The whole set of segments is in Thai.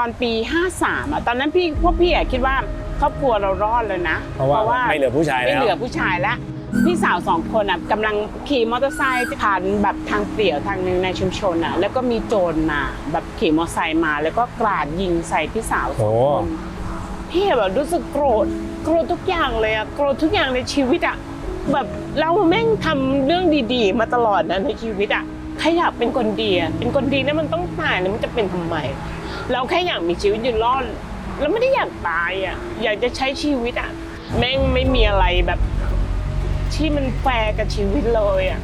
ตอนปี 53อะตอนนั้นพี่พวกพี่อะคิดว่าครอบครัวเรารอดเลยนะเพราะว่าไม่เหลือผู้ชายไม่แล้วเหลือผู้ชายแล้วพี่สาวสองคนอะกำลังขี่มอเตอร์ไซค์ผ่านแบบทางเปลี่ยวทางหนึ่งในชุมชนอะแล้วก็มีโจรมาแบบขี่มอเตอร์ไซค์มา แล้วก็กราดยิงใส่พี่สาวสองคนพี่แบบรู้สึกโกรธโกรธทุกอย่างเลยอะโกรธทุกอย่างในชีวิตอะแบบเราแม่งทำเรื่องดีๆ มาตลอดนะในชีวิตอะแค่อยากเป็นคนดีอะเป็นคนดีแล้วมันต้องตายแล้วมันจะเป็นทำไม เราแค่อยากมีชีวิตอยู่รอดแล้วไม่ได้อยากตายอะ อยากจะใช้ชีวิตอะ แม่งไม่มีอะไรแบบ ที่มันแฟร์กับชีวิตเลยอะ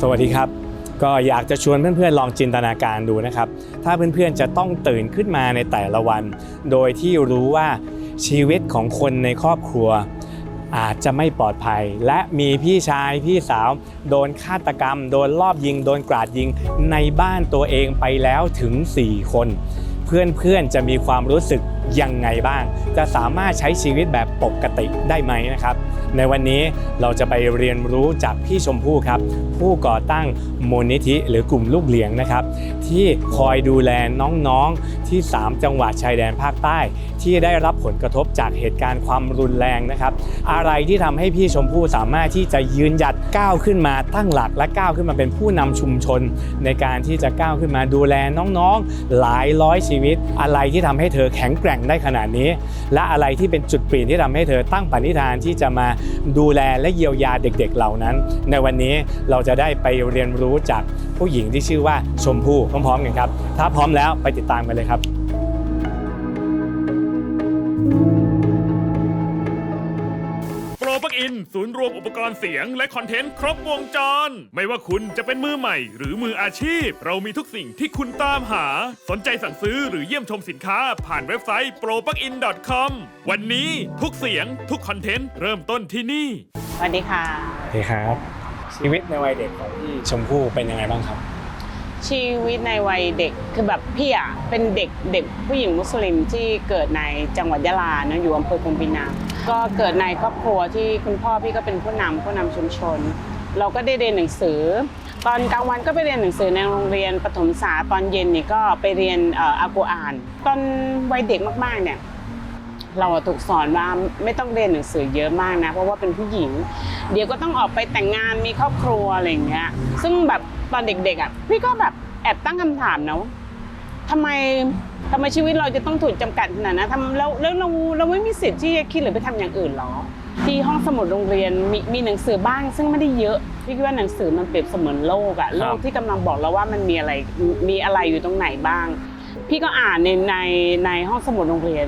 สวัสดีครับ ก็อยากจะชวนเพื่อนๆลองจินตนาการดูนะครับ ถ้าเพื่อนๆจะต้องตื่นขึ้นมาในแต่ละวัน โดยที่รู้ว่า ชีวิตของคนในครอบครัว อาจจะไม่ปลอดภัย และมีพี่ชายพี่สาว โดนฆาตกรรม โดนลอบยิง โดนกราดยิงในบ้านตัวเองไปแล้วถึง 4 คน เพื่อนๆจะมีความรู้สึก ยังไงบ้าง จะสามารถใช้ชีวิตแบบปกติได้ไหมนะครับ ในวันนี้เราจะไปเรียนรู้จากพี่ชมพู่ครับ ผู้ก่อตั้งมูลนิธิหรือกลุ่มลูกเหลียงนะครับ ที่คอยดูแลน้องๆที่ 3 จังหวัดชายแดนภาคใต้ ที่ได้รับผลกระทบจากเหตุการณ์ความรุนแรงนะครับ อะไรที่ทำให้พี่ชมพู่สามารถที่จะยืนหยัดก้าวขึ้นมาตั้งหลักและก้าวขึ้นมาเป็นผู้นำชุมชน ในการที่จะก้าวขึ้นมาดูแลน้องๆ หลายร้อยชีวิต อะไรที่ทำให้เธอแข็งแกร่งได้ขนาดนี้ และอะไรที่เป็นจุดเปลี่ยนที่ทำให้เธอตั้งปณิธานที่จะมาดูแลและเยียวยาเด็กๆเหล่านั้น ในวันนี้เราจะได้ไปเรียนรู้จากผู้หญิงที่ชื่อว่าชมพู่พร้อมๆกันครับ ถ้าพร้อมแล้วไปติดตามกันเลยครับ อิน ศูนย์รวมอุปกรณ์เสียงและคอนเทนต์ครบวงจร ไม่ว่าคุณจะเป็นมือใหม่ หรือมืออาชีพ เรามีทุกสิ่งที่คุณตามหา สนใจสั่งซื้อหรือเยี่ยมชมสินค้า ผ่านเว็บไซต์ proplugin.com วันนี้ทุกเสียงทุกคอนเทนต์เริ่มต้นที่นี่ สวัสดีค่ะ สวัสดีครับ ชีวิตในวัยเด็กของพี่ชมพู่เป็นยังไงบ้างครับ ชีวิตในวัยเด็กคือแบบพี่อะเป็นเด็กเด็กผู้หญิงมุสลิมที่เกิดในจังหวัดยะลานะอยู่อำเภอคุมพินาม ก็เกิดในครอบครัวที่คุณพ่อพี่ก็เป็นผู้นำผู้นำชุมชน เราก็ได้เรียนหนังสือ ตอนกลางวันก็ไปเรียนหนังสือในโรงเรียนประถมศึกษาตอนเย็นนี่ก็ไปเรียนอากูอาน ตอนวัยเด็กมากๆเนี่ยเราถูกสอนว่าไม่ต้องเรียนหนังสือเยอะมากนะ เพราะว่าเป็นผู้หญิง เดี๋ยวก็ต้องออกไปแต่งงานมีครอบครัวอะไรอย่างเงี้ยซึ่งแบบตอนเด็กๆอะพี่ก็แบบแอบตั้งคำถามนะว่าทำไม ทำไมชีวิตเราจะต้องถูกจำกัดขนาดนั้นทำแล้วแล้วเราเราไม่มีสิทธิ์ที่จะคิดหรือไปทำอย่างอื่นหรอ ที่ห้องสมุดโรงเรียนมีมีหนังสือบ้าง ซึ่งไม่ได้เยอะพี่คิดว่าหนังสือมันเปรียบเสมือนโลกอะโลกที่กำลังบอกเราว่ามันมีอะไรมีอะไรอยู่ตรงไหนบ้าง พี่ก็อ่านในในในห้องสมุดโรงเรียน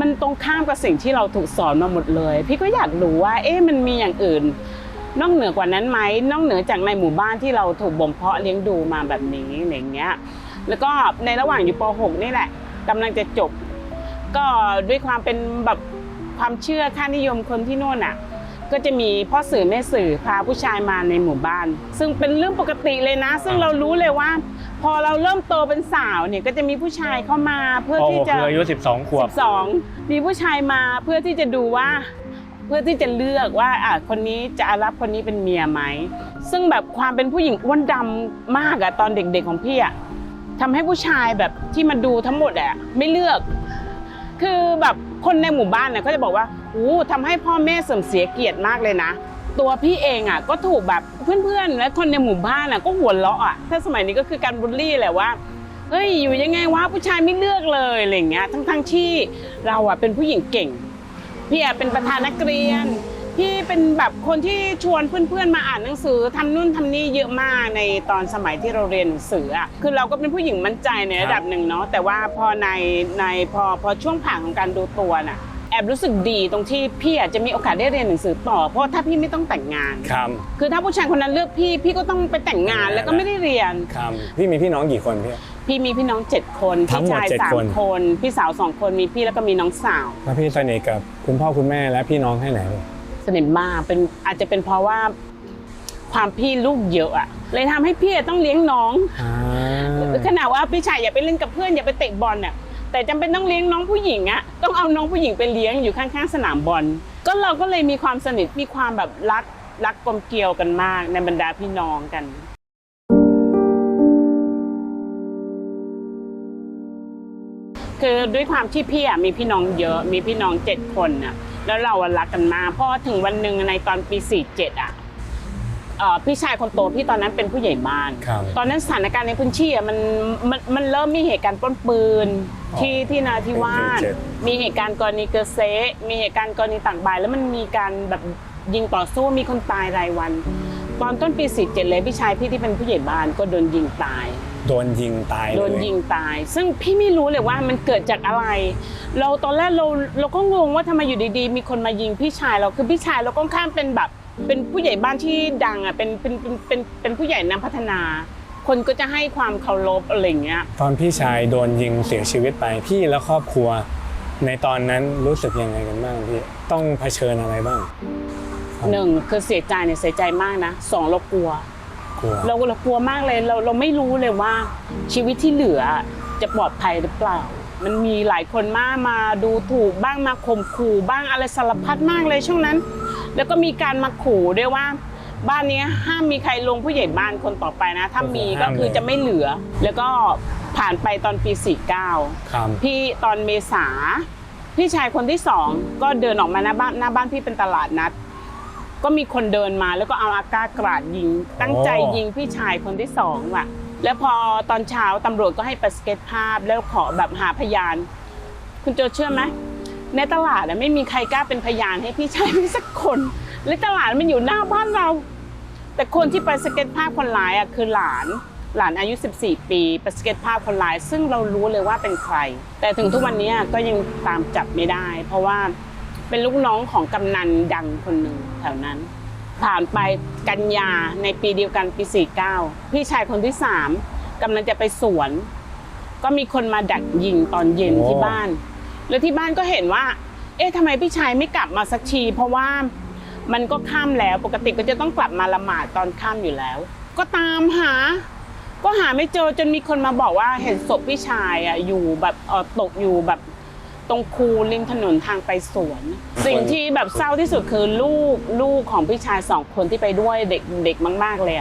มันตรงข้ามกับสิ่งที่เราถูกสอนมาหมดเลย พี่ก็อยากรู้ว่า เอ๊ะมันมีอย่างอื่นนอกเหนือกว่านั้นไหมนอกเหนือจากในหมู่บ้านที่เราถูกบ่มเพาะเลี้ยงดูมาแบบนี้อะไรอย่างเงี้ย แล้วก็ในระหว่างอยู่ป .6 นี่แหละกำลังจะจบ ก็ด้วยความเป็นแบบความเชื่อค่านิยมคนที่โน่นอะก็จะมีพ่อสื่อแม่สื่อพาผู้ชายมาในหมู่บ้าน ซึ่งเป็นเรื่องปกติเลยนะ ซึ่งเรารู้เลยว่า พอเราเริ่มโตเป็นสาวเนี่ยก็จะมีผู้ชายเข้ามาเพื่อโอ้ที่โหจะคืออายุ 12 ขวบสองมีผู้ชายมาเพื่อที่จะดูว่า เพื่อที่จะเลือกว่าอะคนนี้จะรับคนนี้เป็นเมียไหมซึ่งแบบความเป็นผู้หญิงอ้วนดำมากอะตอนเด็กๆของพี่อะ ทำให้ผู้ชายแบบที่มาดูทั้งหมดอะไม่เลือก คือแบบคนในหมู่บ้านเนี่ยก็จะบอกว่าอู้ทำให้พ่อแม่เสื่อมเสียเกียรติมากเลยนะ ตัวพี่เองอะก็ถูกแบบเพื่อนๆ และคนในหมู่บ้านอะก็หัวเราะอะถ้าสมัยนี้ก็คือการบูลลี่แหละว่าเฮ้ยอยู่ยังไงวะผู้ชายไม่เลือกเลยอะไรเงี้ยทั้งๆที่เราอะเป็นผู้หญิงเก่งพี่อะเป็นประธานนักเรียน พี่เป็นแบบคนที่ชวนเพื่อนๆมาอ่านหนังสือทำนู่นทำนี่เยอะมากในตอนสมัยที่เราเรียนหนังสืออะคือเราก็เป็นผู้หญิงมั่นใจในระดับหนึ่งเนาะแต่ว่าพอในในพอพอช่วงผ่านของการดูตัวน่ะแอบรู้สึกดีตรงที่พี่อาจจะมีโอกาสได้เรียนหนังสือต่อ เพราะถ้าพี่ไม่ต้องแต่งงาน ครับ คือถ้าผู้ชายคนนั้นเลือกพี่ พี่ก็ต้องไปแต่งงานแล้วก็ไม่ได้เรียน ครับ พี่มีพี่น้องกี่คนพี่ พี่มีพี่น้องเจ็ดคนทั้งพี่หมดชายเจ็ดสามคน คน พี่สาวสองคนมีพี่แล้วก็มีน้องสาว แล้วพี่สนิทกับคุณพ่อคุณแม่และพี่น้องแค่ไหน สนิทมากเป็นอาจจะเป็นเพราะว่าความพี่ลูกเยอะอะเลยทำให้พี่ต้องเลี้ยงน้องอ่าขนาดว่าพี่ชายอย่าไปเล่นกับเพื่อนอย่าไปเตะบอลเนี่ยแต่จำเป็นต้องเลี้ยงน้องผู้หญิงอะต้องเอาน้องผู้หญิงไปเลี้ยงอยู่ข้างๆสนามบอล ก็เราก็เลยมีความสนิทมีความแบบรักรักกลมเกลียวกันมากในบรรดาพี่น้องกัน คือด้วยความที่พี่อะมีพี่น้องเยอะมีพี่น้องเจ็ดคนอะแล้วเราอะรักกันมากเพราะว่าถึงวันหนึ่งในตอนปีสี่เจ็ดอะเอ่อพี่ชายคนโตพี่ตอนนั้นเป็นผู้ใหญ่บ้าน ครับ ตอนนั้นสถานการณ์ในพื้นที่อะมันมันมันเริ่มมีเหตุการณ์ปล้นปืนอ๋อที่ที่นาทิวาสปีเจ็ดมีเหตุการณ์กรณีเกษตรมีเหตุการณ์กรณีต่างบายแล้วมันมีการแบบยิงต่อสู้มีคนตายรายวัน ตอนต้นปีสี่เจ็ดเลยพี่ชายพี่ที่เป็นผู้ใหญ่บ้านก็โดนยิงตาย โดนยิงตายเลโดนยิงตาย ซึ่งพี่ไม่รู้เลยว่ามันเกิดจากอะไร เราตอนแรกเราเราก็งงว่าทำไมอยู่ดีๆ มีคนมายิงพี่ชายเราคือพี่ชายเราก็ข้ามเป็นแบบ เป็นผู้ใหญ่บ้านที่ดังอะเป็นเป็นเป็นเป็นเป็นผู้ใหญ่นำพัฒนา คนก็จะให้ความเคารพอะไรอย่างเงี้ย ตอนพี่ชายโดนยิงเสียชีวิตไปพี่และครอบครัว ในตอนนั้นรู้สึกยังไงกันบ้างพี่ต้องเผชิญอะไรบ้างครับหนึ่งคือเสียใจเนี่ยเสียใจมากนะสองเรากลัว กลัว เราเรากลัวมากเลยเราเราไม่รู้เลยว่าชีวิตที่เหลือจะปลอดภัยหรือเปล่า มันมีหลายคนมากมาดูถูกบ้างมาข่มขู่บ้างอะไรสารพัดมากเลยช่วงนั้น แล้วก็มีการมาขู่ด้วยว่า บ้านนี้ห้ามมีใครลงผู้ใหญ่บ้านคนต่อไปนะ ถ้ามีก็คือจะไม่เหลือ แล้วก็ผ่านไปตอนปี 49ครับพี่ตอนเมษาพี่ชายคนที่สองก็เดินออกมาหน้าบ้านหน้าบ้านพี่เป็นตลาดนัด ก็มีคนเดินมาแล้วก็เอาอากาศกราดยิง ตั้งใจยิงพี่ชายคนที่สองว่ะ แล้วพอตอนเช้าตำรวจก็ให้ไปสเก็ตภาพแล้วขอแบบหาพยาน คุณโจเชื่อไหมในตลาดอะไม่มีใครกล้าเป็นพยานให้พี่ชายพี่สักคนและตลาดมันอยู่หน้าบ้านเรา แต่คนที่ไปสเก็ตภาพคนร้ายอะคือหลานหลานอายุ 14 ปีไปสเก็ตภาพคนร้าย ซึ่งเรารู้เลยว่าเป็นใคร แต่ถึงทุกวันนี้ก็ยังตามจับไม่ได้ เพราะว่า เป็นลูกน้องของกำนันดังคนหนึ่งแถวนั้น ผ่านไปกันยาในปีเดียวกันปี 49 พี่ชายคนที่สามกำลังจะไปสวน ก็มีคนมาดักยิงตอนเย็นโอ้ ที่บ้าน แล้วที่บ้านก็เห็นว่า เอ๊ะทำไมพี่ชายไม่กลับมาสักที เพราะว่ามันก็ค่ำแล้วปกติก็จะต้องกลับมาละหมาดตอนค่ำอยู่แล้ว ก็ตามหา ก็หาไม่เจอจนมีคนมาบอกว่าเห็นศพพี่ชายอะอยู่แบบเออตกอยู่แบบ ตรงคูริมถนนทางไปสวน สิ่งที่แบบเศร้าที่สุดคือลูกลูกของพี่ชายสองคนที่ไปด้วยเด็กเด็กมากๆเลย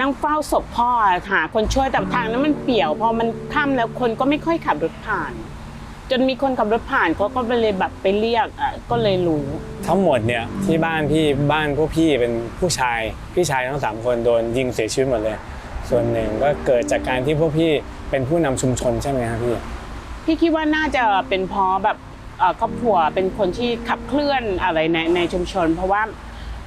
นั่งเฝ้าศพพ่อหาคนช่วยแต่ทางนั้นมันเปี่ยว พอมันค่ำแล้วคนก็ไม่ค่อยขับรถผ่าน จนมีคนขับรถผ่านเขาก็ไปเลยแบบไปเรียกอะก็เลยรู้ทั้งหมดเนี่ยที่บ้านพี่บ้านพวกพี่เป็นผู้ชายพี่ชายทั้งสามคนโดนยิงเสียชีวิตหมดเลย ส่วนหนึ่งก็เกิดจากการที่พวกพี่เป็นผู้นำชุมชนใช่ไหมครับพี่ พี่คิดว่าน่าจะเป็นเพราะแบบเอ่อครอบครัวเป็นคนที่ขับเคลื่อนอะไรในในชุมชน เพราะว่า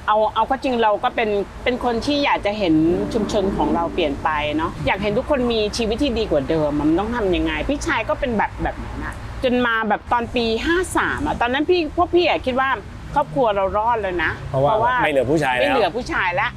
เอาเอาก็จริงเราก็เป็นเป็นคนที่อยากจะเห็นชุมชนของเราเปลี่ยนไปเนาะอยากเห็นทุกคนมีชีวิตที่ดีกว่าเดิมมันต้องทำยังไง พี่ชายก็เป็นแบบแบบนั้นอะจนมาแบบตอนปี 53อะตอนนั้นพี่พวกพี่อะคิดว่าครอบครัวเรารอดเลยนะเพราะว่าไม่เหลือผู้ชายแล้วไม่เหลือผู้ชายแล้ว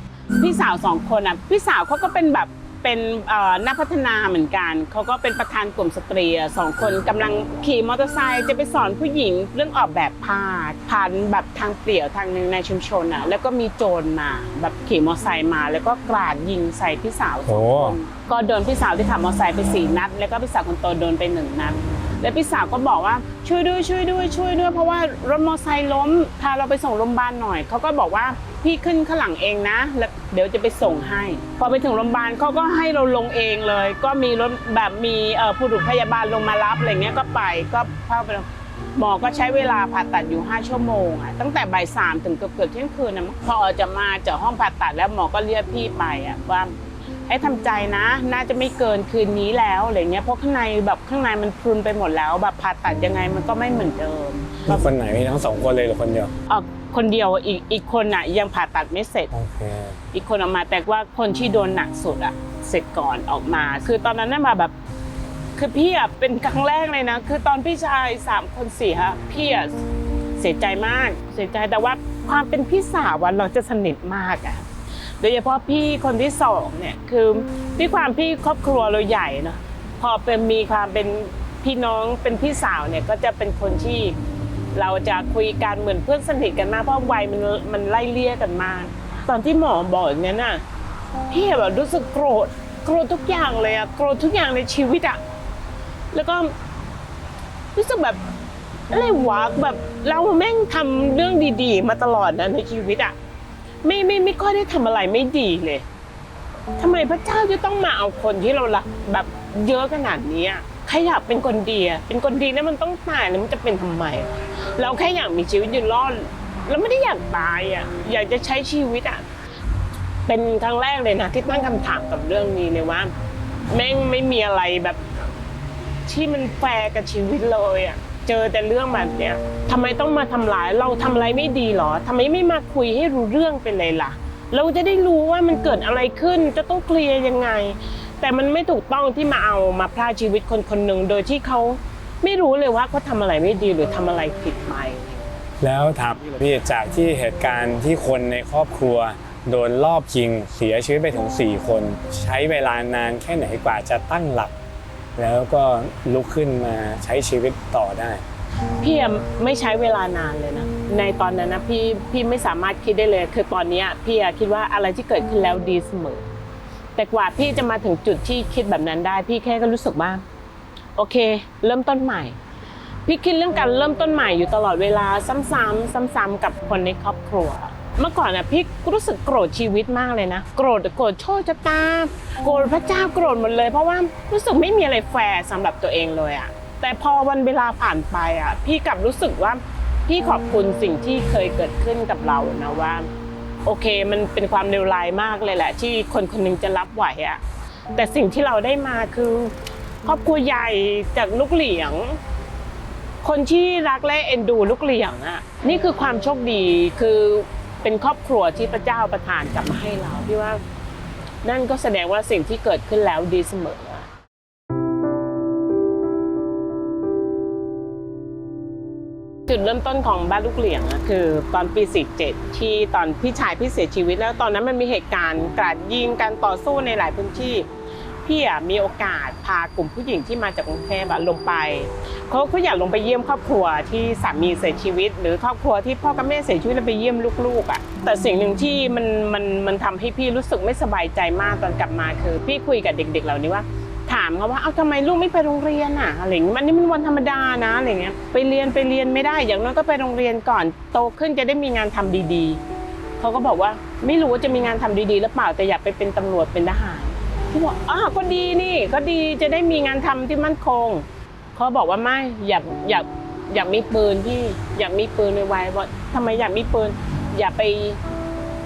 พี่สาวสองคนอะพี่สาวเขาก็เป็นแบบ เป็นเอ่อนักพัฒนาเหมือนกัน เขาก็เป็นประธานกลุ่มสตรีอะสองคนกำลังขี่มอเตอร์ไซค์จะไปสอนผู้หญิงเรื่องออกแบบผ้าผ่านแบบทางเปลี่ยวทางหนึ่งในชุมชนอะแล้วก็มีโจรมาแบบขี่มอเตอร์ไซค์มา แล้วก็กราดยิงใส่พี่สาวสองคนก็โดนพี่สาวที่ขับมอเตอร์ไซค์ไปสี่นัด แล้วก็พี่สาวคนโตโดนไปหนึ่งนัดแล้วพี่สาวก็บอกว่าช่วยด้วยช่วยด้วยช่วยด้วย เพราะว่ารถมอเตอร์ไซค์ล้มพาเราไปส่งโรงพยาบาลหน่อยเขาก็บอกว่า พี่ขึ้นข้างหลังเองนะแล้วเดี๋ยวจะไปส่งให้ พอไปถึงโรงพยาบาลเขาก็ให้เราลงเองเลย ก็มีรถแบบมีเอ่อผู้ดูพยาบาลลงมารับอะไรเงี้ยก็ไปก็เข้าไปหมอก็ใช้เวลาผ่าตัดอยู่ 5 ชั่วโมงอะตั้งแต่บ่ายสามถึงเกือบเกือบเที่ยงคืนนะมั้งพอจะมาจากห้องผ่าตัดแล้วหมอก็เรียกพี่ไปอะว่าให้ทำใจนะ น่าจะไม่เกินคืนนี้แล้วอะไรเงี้ยเพราะข้างในแบบข้างในมันพรุนไปหมดแล้ว แบบผ่าตัดยังไงมันก็ไม่เหมือนเดิมมีคนไหนมีทั้งสองคนเลยหรือคนเดียวเออ คนเดียวอีกอีกคนอะยังผ่าตัดไม่เสร็จ โอเค อีกคนออกมาแต่ว่าคนที่โดนหนักสุดอะเสร็จก่อนออกมา คือตอนนั้นน่ะมาแบบ คือพี่อะเป็นครั้งแรกเลยนะ คือตอนพี่ชายสามคนสี่ฮะพี่อะเสียใจมาก เสียใจแต่ว่าความเป็นพี่สาวอะเราจะสนิทมากอะโดยเฉพาะพี่คนที่สองเนี่ยคือด้วยความพี่ครอบครัวเราใหญ่เนาะพอเป็นมีความเป็นพี่น้องเป็นพี่สาวเนี่ยก็จะเป็นคนที่ เราจะคุยกันเหมือนเพื่อนสนิทกันมากเพราะวัยมันมันไล่เลี่ยกันมากตอนที่หมอบอกอย่างนั้นน่ะพี่แบบรู้สึกโกรธโกรธทุกอย่างเลยอะโกรธทุกอย่างในชีวิตอะแล้วก็รู้สึกแบบอะไรวะแบบเราแม่งทำเรื่องดีๆ มาตลอดนะในชีวิตอะไม่ไม่ไม่ค่อยได้ทำอะไรไม่ดีเลยทำไมพระเจ้าจะต้องมาเอาคนที่เรารักแบบเยอะขนาดนี้อะ ใครอยากเป็นคนดีอะเป็นคนดีนะมันต้องตายนะมันจะเป็นทำไม เราแค่อยากมีชีวิตอยู่รอดแล้วไม่ได้อยากตายอะอยากจะใช้ชีวิตอะเป็นครั้งแรกเลยนะที่ตั้งคำถามกับเรื่องนี้เลยว่า แม่งไม่มีอะไรแบบ ที่มันแฟร์กับชีวิตเลยอะเจอแต่เรื่องแบบเนี้ยทำไมต้องมาทำร้ายเราทำอะไรไม่ดีหรอทำไมไม่มาคุยให้รู้เรื่องไปเลยล่ะ เราจะได้รู้ว่ามันเกิดอะไรขึ้นจะต้องเคลียร์ยังไง แต่มันไม่ถูกต้องที่มาเอามาพรากชีวิตคนคนหนึ่งโดยที่เขาไม่รู้เลยว่าเขาทำอะไรไม่ดีหรือทำอะไรผิดไป แล้วถามพี่จากที่เหตุการณ์ที่คนในครอบครัว โดนลอบยิงเสียชีวิตไปถึง 4 คน ใช้เวลานานแค่ไหนกว่าจะตั้งหลัก แล้วก็ลุกขึ้นมาใช้ชีวิตต่อได้ พี่อะไม่ใช้เวลานานเลยนะ ในตอนนั้นนะพี่พี่ไม่สามารถคิดได้เลย คือตอนเนี้ยพี่อะคิดว่าอะไรที่เกิดขึ้นแล้วดีเสมอ แต่กว่าพี่จะมาถึงจุดที่คิดแบบนั้นได้ พี่แค่ก็รู้สึกว่าโอเค เริ่มต้นใหม่ พี่คิดเรื่องการเริ่มต้นใหม่อยู่ตลอดเวลาซ้ำๆซ้ำๆกับคนในครอบครัว เมื่อก่อนน่ะพี่รู้สึกโกรธชีวิตมากเลยนะ โกรธโกรธโชคชะตาโกรธพระเจ้าโกรธหมดเลย เพราะว่ารู้สึกไม่มีอะไรแฟร์สำหรับตัวเองเลยอะแต่พอวันเวลาผ่านไปอะพี่กลับรู้สึกว่าพี่ขอบคุณสิ่งที่เคยเกิดขึ้นกับเรานะว่า โอเคมันเป็นความเลวร้ายมากเลยแหละ ที่คนคนหนึงจะรับไหวอะแต่สิ่งที่เราได้มาคือครอบครัวใหญ่จากลูกเหลียง คนที่รักและเอ็นดูลูกเหลียงอะนี่คือความโชคดีคือเป็นครอบครัวที่พระเจ้าประทานกลับมาให้เราพี่ว่า นั่นก็แสดงว่าสิ่งที่เกิดขึ้นแล้วดีเสมอ จุดเริ่มต้นของบ้านลูกเหลียงคือตอนปี 47 ที่ตอนพี่ชายพี่เสียชีวิต แล้วตอนนั้นมันมีเหตุการณ์กราดยิงการต่อสู้ในหลายพื้นที่พี่อะมีโอกาสพากลุ่มผู้หญิงที่มาจากกรุงเทพลงไปเขาเขาอยากลงไปเยี่ยมครอบครัวที่สามีเสียชีวิต หรือครอบครัวที่พ่อกับแม่เสียชีวิตแล้วไปเยี่ยมลูกๆอะแต่สิ่งหนึ่งที่มันมันมันทำให้พี่รู้สึกไม่สบายใจมากตอนกลับมาคือ พี่คุยกับเด็ก ๆ เหล่านี้ว่า ถามเขาว่าเอาทำไมลูกไม่ไปโรงเรียนอะอะไรอย่างงี้มันนี่มันวันธรรมดานะอะไรเงี้ยไปเรียนไปเรียนไม่ได้ อย่างน้อยก็ไปโรงเรียนก่อนโตขึ้นจะได้มีงานทำดีๆเขาก็บอกว่าไม่รู้ว่าจะมีงานทำดีๆหรือเปล่าแต่อยากไปเป็นตำรวจเป็นทหารพี่บอกอ้าวก็ดีนี่ ก็ดีจะได้มีงานทำที่มั่นคงเขาบอกว่าไม่อยากอยากอยากมีปืนพี่อยากมีปืนไว้ว่าทำไมอยากมีปืน อย่าไป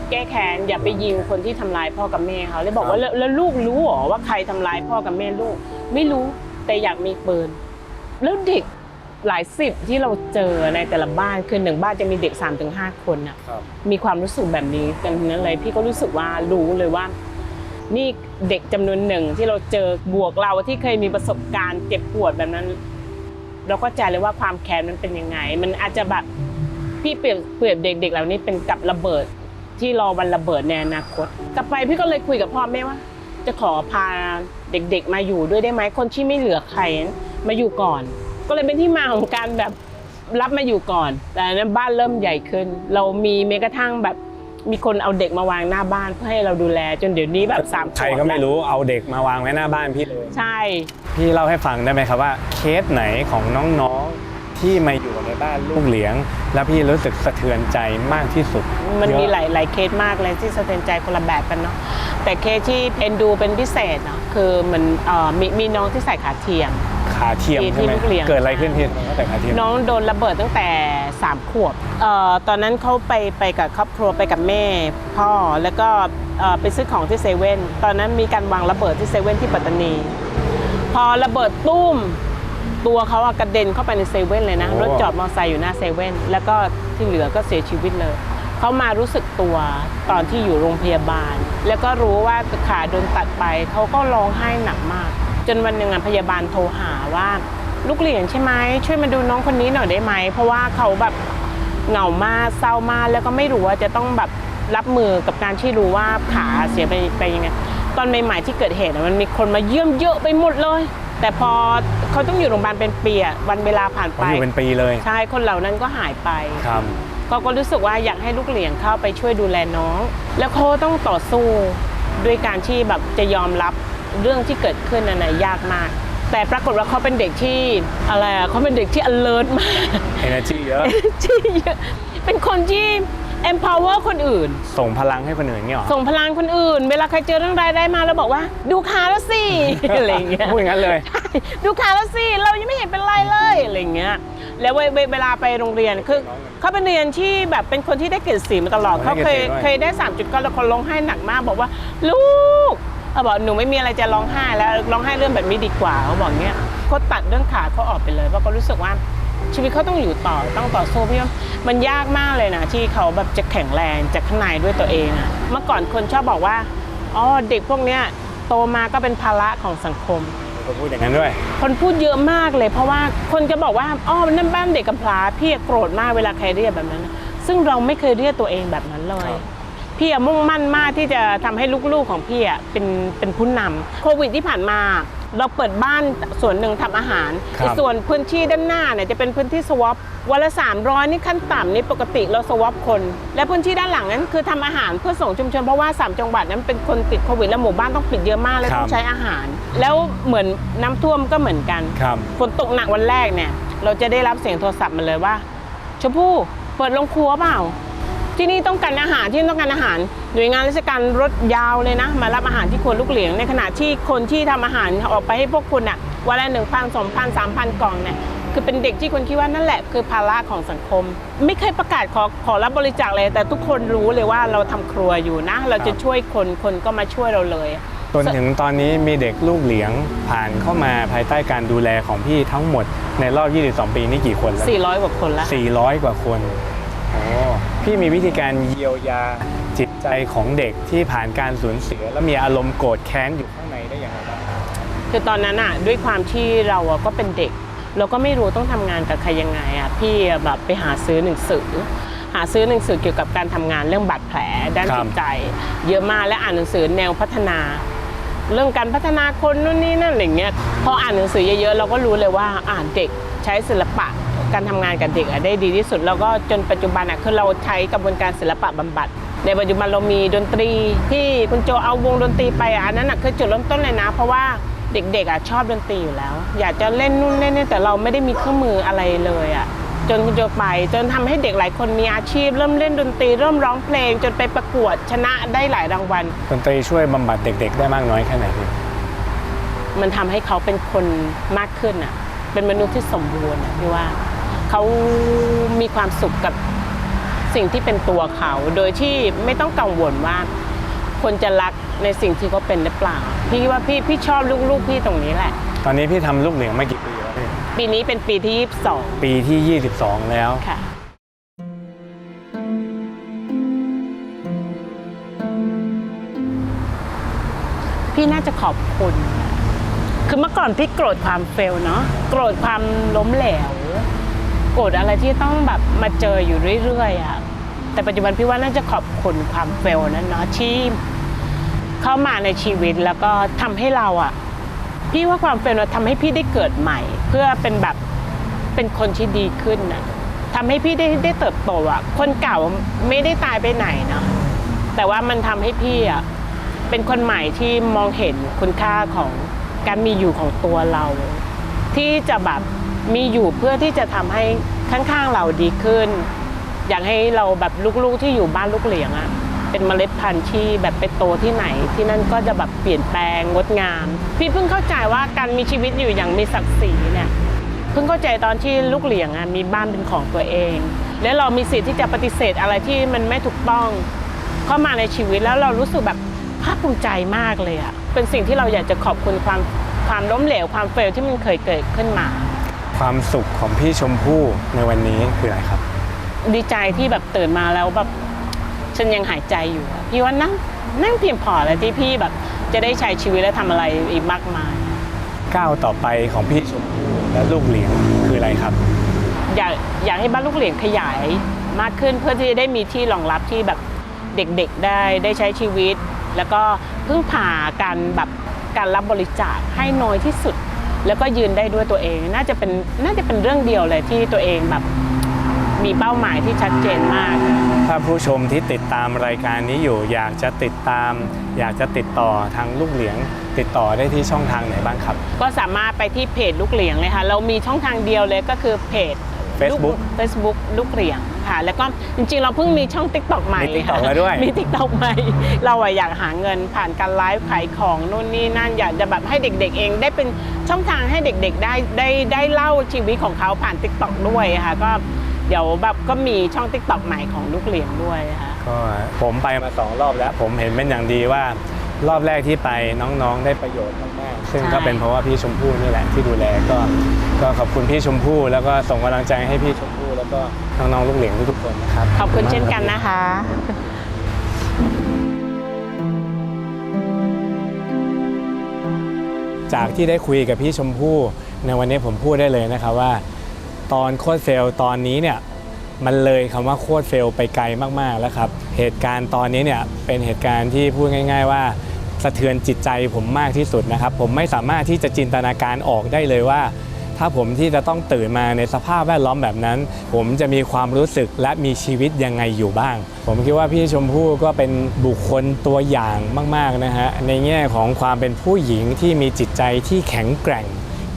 แก้แค้นอย่าไปยิงคนที่ทำร้ายพ่อกับแม่เขาเลยบอกว่าแล้วแล้วลูกรู้เหรอว่าใครทำร้ายพ่อกับแม่ลูก ไม่รู้แต่อยากมีปืนแล้วเด็กหลายสิบที่เราเจอในแต่ละบ้านคือหนึ่งบ้านจะมีเด็ก3าถึงหคนน่ะครับมีความรู้สึกแบบนี้กันนั้นเลยพี่ก็รู้สึกว่ารู้เลยว่า นี่เด็กจำนวนหนึ่งที่เราเจอบวกเราที่เคยมีประสบการณ์เจ็บปวดแบบนั้น เราก็ใจเลยว่าความแค้นมันเป็นยังไง มันอาจจะแบบพี่เปรียบเปรียบเด็กๆเหล่านี้เป็นกับระเบิด ที่รอวันระเบิดในอนาคตกลับไปพี่ก็เลยคุยกับพ่อแม่ว่า จะขอพาเด็กๆมาอยู่ด้วยได้ไหมคนที่ไม่เหลือใครมาอยู่ก่อน ก็เลยเป็นที่มาของการแบบรับมาอยู่ก่อน แต่อันนั้นบ้านเริ่มใหญ่ขึ้น เรามีแม้กระทั่งแบบมีคนเอาเด็กมาวางหน้าบ้านเพื่อให้เราดูแลจนเดี๋ยวนี้แบบสามขวบใครก็ไม่แล้วรู้เอาเด็กมาวางไว้หน้าบ้านพี่เลย ใช่ พี่เล่าให้ฟังได้ไหมครับว่าเคสไหนของน้องๆ ที่มาอยู่ในบ้านลูกเหลียง แล้วพี่รู้สึกสะเทือนใจมากที่สุด มันมีเยอะหลายหลายเคสมากเลยที่สะเทือนใจคนละแบบกันเนาะแต่เคสที่เอ็นดูเป็นพิเศษเนาะคือเหมันเอ่อมีมีน้องที่ใส่ขาเทียมขาเทียมที่ใช่ไหมลูกเหลียงเกิดอะไรขึ้นพี่ตั้งแต่ขาเทียมน้องโดนระเบิดตั้งแต่ 3 ขวบเอ่อตอนนั้นเขาไปไปกับครอบครัวไปกับแม่พ่อแล้วก็เอ่อไปซื้อของที่เซเว่นตอนนั้นมีการวางระเบิดที่เซเว่นที่ปัตตานี พอระเบิดตุ้ม ตัวเขาอะกระเด็นเข้าไปในเซเว่นเลยนะ โอ้ รถจอดมอเตอร์ไซค์อยู่หน้าเซเว่นแล้วก็ที่เหลือก็เสียชีวิตเลย เขามารู้สึกตัวตอนที่อยู่โรงพยาบาล แล้วก็รู้ว่าขาโดนตัดไป เขาก็ร้องไห้หนักมาก จนวันหนึ่งอะพยาบาลโทรหาว่าลูกเหรียญใช่ไหมช่วยมาดูน้องคนนี้หน่อยได้ไหม เพราะว่าเขาแบบเหงามากเศร้ามากแล้วก็ไม่รู้ว่าจะต้องแบบรับมือกับการที่รู้ว่าขาเสียไปไปยังไงตอนใหม่ๆที่เกิดเหตุอะมันมีคนมาเยี่ยมเยอะไปหมดเลย แต่พอเขาต้องอยู่โรงพยาบาลเป็นปีอะวันเวลาผ่านผมไป อยู่เป็นปีเลยใช่ คนเหล่านั้นก็หายไป ครับก็ก็รู้สึกว่าอยากให้ลูกเหลียงเข้าไปช่วยดูแลน้อง แล้วเขาต้องต่อสู้ด้วยการที่แบบจะยอมรับเรื่องที่เกิดขึ้นนั่นนะยากมาก แต่ปรากฏว่าเขาเป็นเด็กที่อะไรอะเขาเป็นเด็กที่ alert มาก energy เยอะ ที่เยอะเป็นคนที่ empower คนอื่น ส่งพลังให้คนอื่นเนี่ยหรอ ส่งพลังคนอื่น เวลาใครเจอเรื่องรายได้มาแล้วบอกว่า ดูขาแล้วสิ อะไรอย่างเงี้ยพูดอย่างนั้นเลย ดูขาแล้วสิ เรายังไม่เห็นเป็นไรเลยอะไรอย่างเงี้ย แล้วเวเวเวลาไปโรงเรียนคือเขาเป็นเรียนที่แบบเป็นคนที่ได้เกรดสีมาตลอดได้เขาเคยเกรดสี่ด้วยเคยได้3 9แล้วคนร้องไห้หนักมากบอกว่า ลูกเขาบอกหนูไม่มีอะไรจะร้องไห้แล้วร้องไห้เรื่องแบบนี้ดีกว่าเขาบอกเงี้ยเขาตัดเรื่องขาเขาออกไปเลยเพราะเขารู้สึกว่า ชีวิตเขาต้องอยู่ต่อต้องต่อสู้พี่ว่ามันยากมากเลยนะที่เขาแบบจะแข็งแรงจากข้างในด้วยตัวเองอะเมื่อก่อนคนชอบบอกว่าอ๋อเด็กพวกเนี้ยโตมาก็เป็นภาระของสังคมคนพูดอย่างนั้นด้วย คนพูดเยอะมากเลย เพราะว่าคนจะบอกว่าอ๋อนั่นบ้านเด็กกำพร้าพี่โกรธมากเวลาใครเรียกแบบนั้น ซึ่งเราไม่เคยเรียกตัวเองแบบนั้นเลยครับพี่อะมุ่งมั่นมากที่จะทำให้ลูกๆของพี่อะเป็นเป็นผู้นำโควิดที่ผ่านมา เราเปิดบ้านส่วนหนึ่งทำอาหารครับอีกส่วนพื้นที่ด้านหน้าเนี่ยจะเป็นพื้นที่สวอปวันละ300นี่ขั้นต่ำนี่ปกติเราสวอปคน และพื้นที่ด้านหลังนั้นคือทำอาหารเพื่อส่งชุมชนเพราะว่า 3 จังหวัดนั้นเป็นคนติดโควิดแล้วหมู่บ้านต้องปิดเยอะมากเลยครับ ต้องใช้อาหาร แล้วเหมือนน้ำท่วมก็เหมือนกัน ครับฝนตกหนักวันแรกเนี่ย เราจะได้รับเสียงโทรศัพท์มาเลยว่าชมพู่เปิดโรงครัวเปล่า ที่นี่ต้องการอาหารที่นี่ต้องการอาหาร หน่วยงานราชการรถยาวเลยนะ มารับอาหารที่ครัวลูกเหลียงในขณะที่คนที่ทำอาหารออกไปให้พวกคุณอะวันละหนึ่งพันสองพันสามพันกล่องเนี่ยคือเป็นเด็กที่คนคิดว่านั่นแหละ คือภาระของสังคม ไม่เคยประกาศขอขอรับบริจาคเลย แต่ทุกคนรู้เลยว่าเราทำครัวอยู่นะ เราจะช่วยคนคนก็มาช่วยเราเลยจนถึงตอนนี้มีเด็กลูกเหลียงผ่านเข้ามาภายใต้การดูแลของพี่ทั้งหมดในรอบ 22 ปีนี่กี่คนแล้ว400 กว่าคนละ400 กว่าคนโอ้ พี่มีวิธีการเยียวยาจิตใจของเด็กที่ผ่านการสูญเสีย แล้วมีอารมณ์โกรธแค้นอยู่ข้างในได้ยังไงบ้างคือตอนนั้นอะด้วยความที่เราอะก็เป็นเด็ก เราก็ไม่รู้ต้องทำงานกับใครยังไงอะพี่อะแบบไปหาซื้อหนังสือ หาซื้อหนังสือเกี่ยวกับการทำงานเรื่องบาดแผลด้านครับจิตใจ เยอะมากและอ่านหนังสือแนวพัฒนา เรื่องการพัฒนาคนนู่นนี่นั่นอะไรเงี้ยพออ่านหนังสือเยอะๆเราก็รู้เลยว่าอ่านเด็กใช้ศิลปะ การทำงานกับเด็กอะได้ดีที่สุด แล้วก็จนปัจจุบันอะคือเราใช้กระบวนการศิลปะบำบัด ในปัจจุบันเรามีดนตรีที่คุณโจเอาวงดนตรีไปอะอันนั้นอะคือจุดเริ่มต้นเลยนะ เพราะว่าเด็กๆอะชอบดนตรีอยู่แล้ว อยากจะเล่นนู่นเล่นนี่แต่เราไม่ได้มีเครื่องมืออะไรเลยอะจนคุณโจไป จนทำให้เด็กหลายคนมีอาชีพ เริ่มเล่นดนตรี เริ่มร้องเพลง จนไปประกวดชนะได้หลายรางวัลดนตรีช่วยบำบัดเด็ก ๆ ได้มากน้อยแค่ไหนพี่มันทำให้เขาเป็นคนมากขึ้นอะ เป็นมนุษย์ที่สมบูรณ์อะพี่ว่า เขามีความสุขกับสิ่งที่เป็นตัวเขา โดยที่ไม่ต้องกังวลว่า คนจะรักในสิ่งที่เขาเป็นหรือเปล่า พี่ว่าพี่พี่ชอบลูกๆพี่ตรงนี้แหละ ตอนนี้พี่ทำลูกเหลียงมากี่ปีแล้วพี่ปีนี้เป็นปีที่22ปีที่ 22 แล้วค่ะ พี่น่าจะขอบคุณ คือเมื่อก่อนพี่โกรธความเฟลเนาะ โกรธความล้มเหลวโกรธอะไรที่ต้องแบบมาเจออยู่เรื่อยๆอะแต่ปัจจุบันพี่ว่าน่าจะขอบคุณความเฟลนั้นเนาะที่เข้ามาในชีวิตแล้วก็ทำให้เราอะพี่ว่าความเฟลมันทำให้พี่ได้เกิดใหม่ เพื่อเป็นแบบเป็นคนที่ดีขึ้นน่ะทำให้พี่ได้ได้เติบโตอะคนเก่าไม่ได้ตายไปไหนเนาะแต่ว่ามันทำให้พี่อะเป็นคนใหม่ที่มองเห็นคุณค่าของการมีอยู่ของตัวเรา ที่จะแบบ มีอยู่เพื่อที่จะทำให้ข้างๆเราดีขึ้น อยากให้เราแบบลูกๆที่อยู่บ้านลูกเหลียงอะเป็นเมล็ดพันธุ์ที่แบบไปโตที่ไหน ที่นั่นก็จะแบบเปลี่ยนแปลงงดงาม พี่เพิ่งเข้าใจว่าการมีชีวิตอยู่อย่างมีศักดิ์ศรีเนี่ยเพิ่งเข้าใจตอนที่ลูกเหลียงอะมีบ้านเป็นของตัวเอง และเรามีสิทธิ์ที่จะปฏิเสธอะไรที่มันไม่ถูกต้องเข้ามาในชีวิตแล้วเรารู้สึกแบบภาคภูมิใจมากเลยอะเป็นสิ่งที่เราอยากจะขอบคุณความความล้มเหลวความเฟลที่มันเคยเกิดขึ้นมา ความสุขของพี่ชมพู่ในวันนี้คืออะไรครับ ดีใจที่แบบตื่นมาแล้วแบบฉันยังหายใจอยู่อะพี่ว่านั่งนั่งเพียงพอแล้วที่พี่แบบจะได้ใช้ชีวิตและทำอะไรอีกมากมาย ก้าวต่อไปของพี่ชมพู่และลูกเหลียงคืออะไรครับ อยากอยากให้บ้านลูกเหลียงขยายมากขึ้นเพื่อที่จะได้มีที่รองรับที่แบบเด็กๆได้ได้ใช้ชีวิต แล้วก็พึ่งพาการแบบการรับบริจาคให้น้อยที่สุด แล้วก็ยืนได้ด้วยตัวเอง น่าจะเป็นน่าจะเป็นเรื่องเดียวเลยที่ตัวเองแบบมีเป้าหมายที่ชัดเจนมากค่ะถ้าผู้ชมที่ติดตามรายการนี้อยู่ อยากจะติดตาม อยากจะติดต่อทางลูกเหลียง ติดต่อได้ที่ช่องทางไหนบ้างครับ ก็สามารถไปที่เพจลูกเหลียงเลยค่ะ เรามีช่องทางเดียวเลยก็คือเพจ Facebook เฟซบุ๊กลูกเหลียงค่ะ แล้วก็จริงๆ เราเพิ่งมีช่อง t ิ k t o k ใหม่มี TikTok ค่ะแล้วด้วย มี t ิ k t o k ใหม่ เราอะอยากหาเงินผ่านการไลฟ์ขายของนู่นนี่นั่นอยากจะแบบให้เด็ก ๆ เองได้เป็น ช่องทางให้เด็กๆได้ได้ได้เล่าชีวิตของเขาผ่าน t ิ k t o k ด้วยค่ะก็เดี๋ยวแบบก็มีช่อง t ิ k t o k ใหม่ของลูกเหลียงด้วยค่ะก็ผมไปมาสองรอบแล้ว ผมเห็นเป็นอย่างดีว่ารอบแรกที่ไปน้องๆได้ประโยชน์มากๆซึ่งใช่ก็เป็นเพราะว่าพี่ชมพู่นี่แหละที่ดูแลก็ก็ขอบคุณพี่ชมพู่แล้วก็ส่งกำลังใจให้พี่ชมพู่แล้วก็น้องๆลูกเหลียงทุกๆคนนะครับขอบคุณเช่นกันนะคะ จากที่ได้คุยกับพี่ชมพู่ในวันนี้ผมพูดได้เลยนะครับว่า ตอนโคตรเฟลตอนนี้เนี่ยมันเลยคำว่าโคตรเฟลไปไกลมากๆแล้วครับ เหตุการณ์ตอนนี้เนี่ยเป็นเหตุการณ์ที่พูดง่าย ๆ ว่าสะเทือนจิตใจผมมากที่สุดนะครับ ผมไม่สามารถที่จะจินตนาการออกได้เลยว่า ถ้าผมที่จะต้องตื่นมาในสภาพแวดล้อมแบบนั้น ผมจะมีความรู้สึกและมีชีวิตยังไงอยู่บ้าง ผมคิดว่าพี่ชมพู่ก็เป็นบุคคลตัวอย่างมาก ๆ นะฮะ ในแง่ของความเป็นผู้หญิงที่มีจิตใจที่แข็งแกร่ง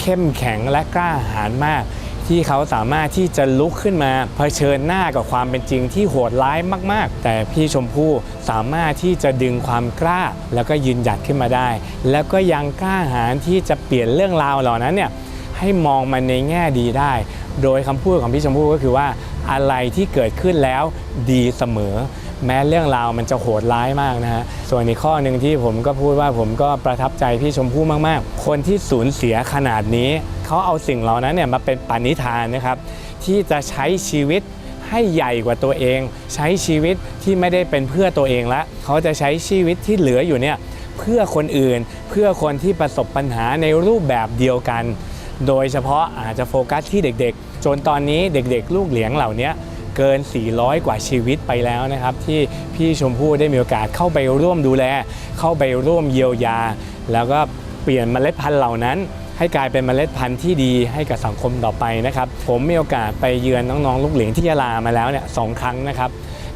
เข้มแข็งและกล้าหาญมาก ที่เขาสามารถที่จะลุกขึ้นมาเผชิญหน้ากับความเป็นจริงที่โหดร้ายมาก ๆ แต่พี่ชมพู่สามารถที่จะดึงความกล้า แล้วก็ยืนหยัดขึ้นมาได้ แล้วก็ยังกล้าหาญที่จะเปลี่ยนเรื่องราวเหล่านั้นเนี่ย ให้มองมันในแง่ดีได้ โดยคำพูดของพี่ชมพู่ก็คือว่าอะไรที่เกิดขึ้นแล้วดีเสมอ แม้เรื่องราวมันจะโหดร้ายมากนะฮะส่วนอีกข้อหนึ่งที่ผมก็พูดว่าผมก็ประทับใจพี่ชมพู่มากๆ คนที่สูญเสียขนาดนี้เขาเอาสิ่งเหล่านั้นเนี่ยมาเป็นปณิธานนะครับ ที่จะใช้ชีวิตให้ใหญ่กว่าตัวเอง ใช้ชีวิตที่ไม่ได้เป็นเพื่อตัวเองละเขาจะใช้ชีวิตที่เหลืออยู่เนี่ยเพื่อคนอื่นเพื่อคนที่ประสบปัญหาในรูปแบบเดียวกัน โดยเฉพาะอาจจะโฟกัสที่เด็กๆ จนตอนนี้เด็กๆ ลูกเหลียงเหล่านี้เกิน 400 กว่าชีวิตไปแล้วนะครับ ที่พี่ชมพู่ได้มีโอกาสเข้าไปร่วมดูแล เข้าไปร่วมเยียวยา แล้วก็เปลี่ยนเมล็ดพันธุ์เหล่านั้น ให้กลายเป็นเมล็ดพันธุ์ที่ดีให้กับสังคมต่อไปนะครับ ผมมีโอกาสไปเยือนน้องๆ ลูกเหลียงที่ยะลามาแล้วเนี่ยสองครั้งนะครับ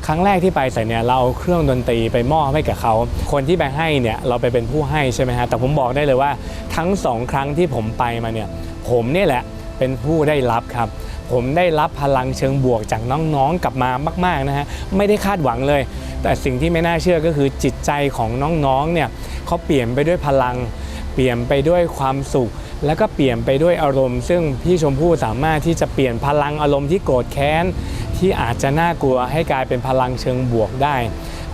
ครั้งแรกที่ไปใส่เนี่ยเราเอาเครื่องดนตรีไปมอบให้กับเขา คนที่ไปให้เนี่ยเราไปเป็นผู้ให้ใช่ไหมฮะแต่ผมบอกได้เลยว่าทั้งสองครั้งที่ผมไปมาเนี่ย ผมเนี่ยแหละเป็นผู้ได้รับครับ ผมได้รับพลังเชิงบวกจากน้องๆกลับมามาก ๆนะฮะไม่ได้คาดหวังเลย แต่สิ่งที่ไม่น่าเชื่อก็คือจิตใจของน้องๆเนี่ยเขาเปลี่ยนไปด้วยพลัง เปลี่ยนไปด้วยความสุข แล้วก็เปลี่ยนไปด้วยอารมณ์ ซึ่งพี่ชมพู่สามารถที่จะเปลี่ยนพลังอารมณ์ที่โกรธแค้นที่อาจจะน่ากลัวให้กลายเป็นพลังเชิงบวกได้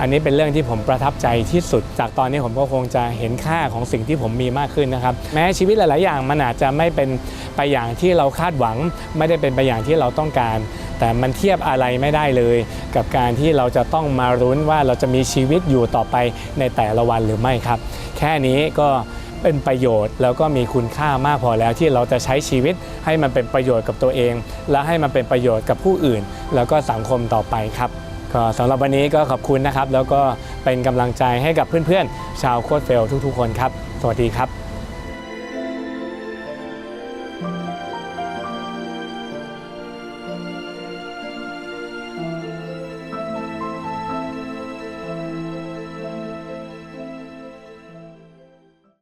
อันนี้เป็นเรื่องที่ผมประทับใจที่สุด จากตอนนี้ผมก็คงจะเห็นค่าของสิ่งที่ผมมีมากขึ้นนะครับ แม้ชีวิตหลาย ๆ อย่างมันอาจจะไม่เป็นไปอย่างที่เราคาดหวัง ไม่ได้เป็นไปอย่างที่เราต้องการ แต่มันเทียบอะไรไม่ได้เลย กับการที่เราจะต้องมารุ้นว่าเราจะมีชีวิตอยู่ต่อไปในแต่ละวันหรือไม่ครับ แค่นี้ก็เป็นประโยชน์แล้วก็มีคุณค่ามากพอแล้วที่เราจะใช้ชีวิตให้มันเป็นประโยชน์กับตัวเอง และให้มันเป็นประโยชน์กับผู้อื่น แล้วก็สังคมต่อไปครับ ก็สำหรับวันนี้ก็ขอบคุณนะครับ แล้วก็เป็นกำลังใจให้กับเพื่อนๆ ชาวโคดเฟลทุกๆ คนครับ สวัสดีครับ